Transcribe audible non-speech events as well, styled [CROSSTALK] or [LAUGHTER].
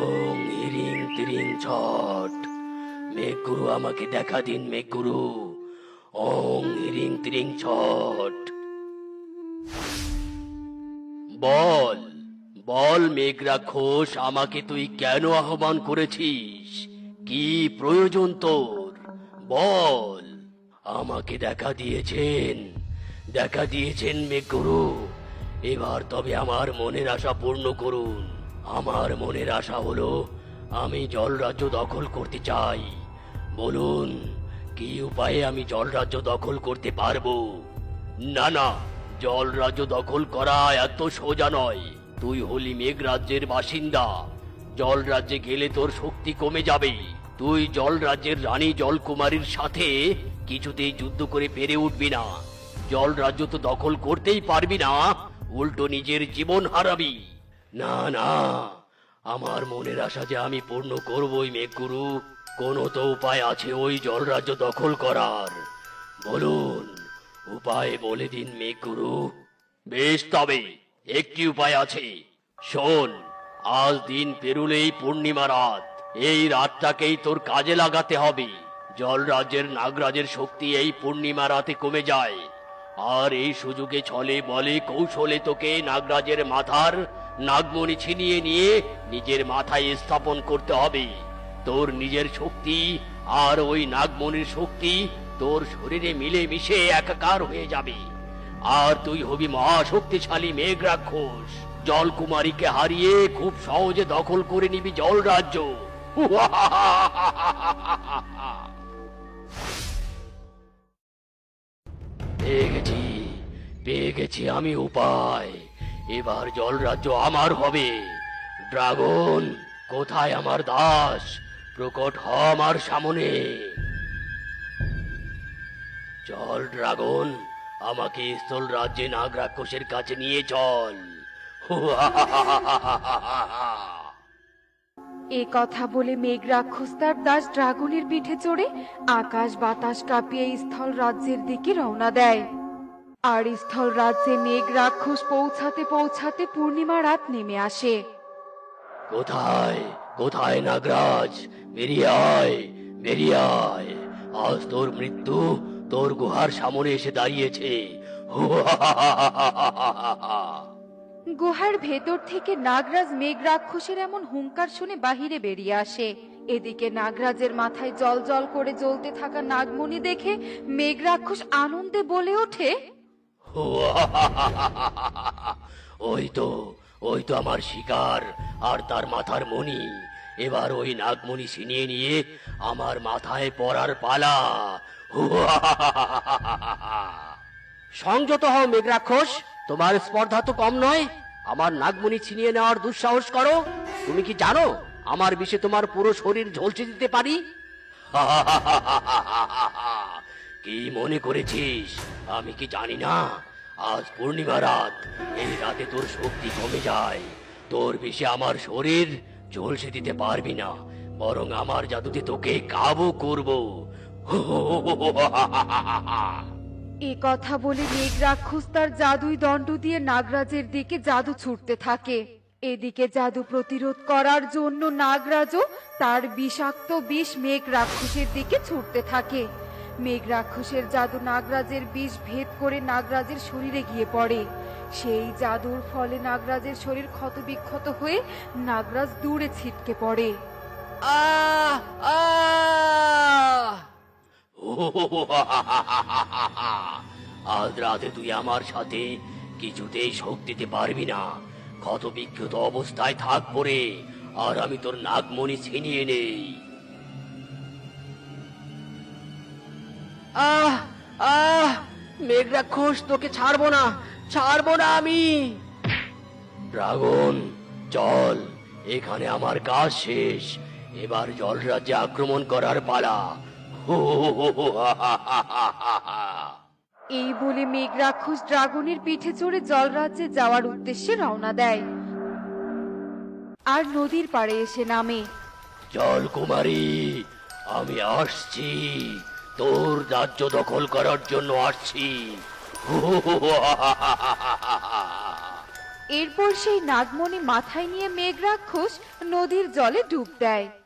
ওং হিরিং তিরিং ছট। মেঘগুরু, আমাকে দেখা দিন, মেঘগুরু। ওং হিরিং তিরিং ছট। বল বল, মেঘরা ঘোষ, আমাকে তুই কেন আহ্বান করেছিস? কি প্রয়োজন তোর? বল। আমাকে দেখা দিয়েছেন দেখা দিয়েছেন মেঘগুরু। এবার তবে আমার মনের আশা পূর্ণ করুন। আমার মনের আশা হলো, আমি জলরাজ্য দখল করতে চাই। বলুন, কি উপায়ে আমি জলরাজ্য দখল করতে পারব? না না, জল রাজ্য দখল করা এত সোজা নয়। তুই হলি মেঘ রাজ্যের বাসিন্দা। জল রাজ্যে গেলে তোর শক্তি কমে যাবে। তুই জল রাজ্যের রানী জলকুমারীর সাথে কিছুতেই যুদ্ধ করে পেরে উঠবি না। জল রাজ্য তো দখল করতেই পারবি না, উল্টো নিজের জীবন হারাবি। না না। আমার মনের আশা যে আমি পূর্ণ করবই, মেঘগুরু। কোনো তো উপায় আছে ওই জল রাজ্য দখল করার। বলুন, উপায় বলে দিন মেঘগুরু। বেশ, তবে একটি উপায় আছে। শোন, আজ দিন পেরুলেই পূর্ণিমা রাত। এই রাতটাকেই তোর কাজে লাগাতে হবে। জল রাজ্যের নাগরাজের শক্তি এই পূর্ণিমা রাতে কমে যায়। আর এই সুযোগে ছলে বলে কৌশলে তোকে নাগরাজের মাথার নাগমণি ছিনিয়ে নিয়ে নিজের মাথায় স্থাপন করতে হবে। তোর নিজের শক্তি আর ওই নাগমণির শক্তি তোর শরীরে মিলে মিশে একাকার হয়ে যাবে। আর তুই হবি মহাশক্তিশালী মেঘ রাক্ষস জলকুমারীকে হারিয়ে খুব সহজে দখল করে নিবি জল রাজ্য [LAUGHS] পেয়ে গেছি পেয়ে গেছি আমি উপায়। এবার আমার হবে। ড্রাগন, কোথায় আমার দাস? প্রকট হ আমার সামনে। চল ড্রাগন, আমাকে স্থল রাজ্যে নাগ রাক্ষসের কাছে নিয়ে চল। এ কথা বলে মেঘ রাক্ষস তার দাস ড্রাগনের পিঠে চড়ে আকাশ বাতাস কাঁপিয়ে স্থল রাজ্যের দিকে রওনা দেয়। আর স্থল রাজ্যে মেঘ রাক্ষস পৌঁছাতে পৌঁছাতে পূর্ণিমা রাত নেমে আসে। কোথায়? কোথায় নাগরাজ? বেরিয়ে আয় বেরিয়ে আয় আজ তোর মৃত্যু তোর গুহার সামনে এসে দাঁড়িয়েছে। গুহার ভেতর থেকে নাগরাজ মেঘ রাক্ষসের এমন হুঙ্কার শুনে বাহিরে বেরিয়ে আসে। এদিকে নাগরাজের মাথায় জল জল করে জ্বলতে থাকা নাগমণি দেখে মেঘ রাক্ষস আনন্দে বলে ওঠে ওই তো ওই তো আমার শিকার আর তার মাথার মণি। এবার ওই নাগমণি ছিনিয়ে নিয়ে আমার মাথায় পড়ার পালা। সংযত হও মেঘরাক্ষস তোমার স্পর্ধা তো কম নয়। আমার নাগমণি ছিনিয়ে নেওয়ার দুঃসাহস করো। তুমি কি জানো আমার বিষে তোমার পুরো শরীর ঝলসে দিতে পারি? [LAUGHS] কি মনে করেছিস? আমি কি জানি না। আজ পূর্ণিমা রাত, এই রাতে তোর শক্তি কমে যায়। তোর বিষে আমার শরীর ঝলসে দিতে পারবি না। বরং আমার জাদুতে তোকে কাবু করব। [LAUGHS] এ কথা বলে মেঘ রাক্ষস তার জাদুই দণ্ড দিয়ে নাগরাজের দিকে জাদু ছুটতে থাকে। এদিকে জাদু প্রতিরোধ করার জন্য নাগরাজও তার বিষাক্ত বিষ মেঘ রাক্ষসের দিকে ছুটতে থাকে। মেঘ রাক্ষসের জাদু নাগরাজের বিষ ভেদ করে নাগরাজের শরীরে গিয়ে পড়ে। সেই জাদুর ফলে নাগরাজের শরীর ক্ষতবিক্ষত হয়ে নাগরাজ দূরে ছিটকে পড়ে। আহ আহ! [LAUGHS] আজ রাতে তুই আমার সাথে কিছুতেই শোক দিতে পারবি না। ক্ষত বিক্ষত অবস্থায় থাক পরে আর আমি তোর নাগমণি ছিনিয়ে নেই। আহ আহ মেঘরাক্ষস তোকে ছাড়বো না ছাড়বো না আমি। ড্রাগন চল এখানে আমার কাজ শেষ। এবার জল রাজ্যে আক্রমণ করার পালা। [LAUGHS] এই বলে মেঘ রাক্ষস ড্রাগনের পিঠে চড়ে জলরাজ্যে যাওয়ার উদ্দেশ্যে রওনা দেয়। আর নদীর পাড়ে এসে নামে। জল কুমারী আমি আসছি। তোর রাজ্য দখল করার জন্য আসছি। এরপর সেই নাগমণি মাথায় নিয়ে মেঘ রাক্ষস নদীর জলে ডুব দেয়।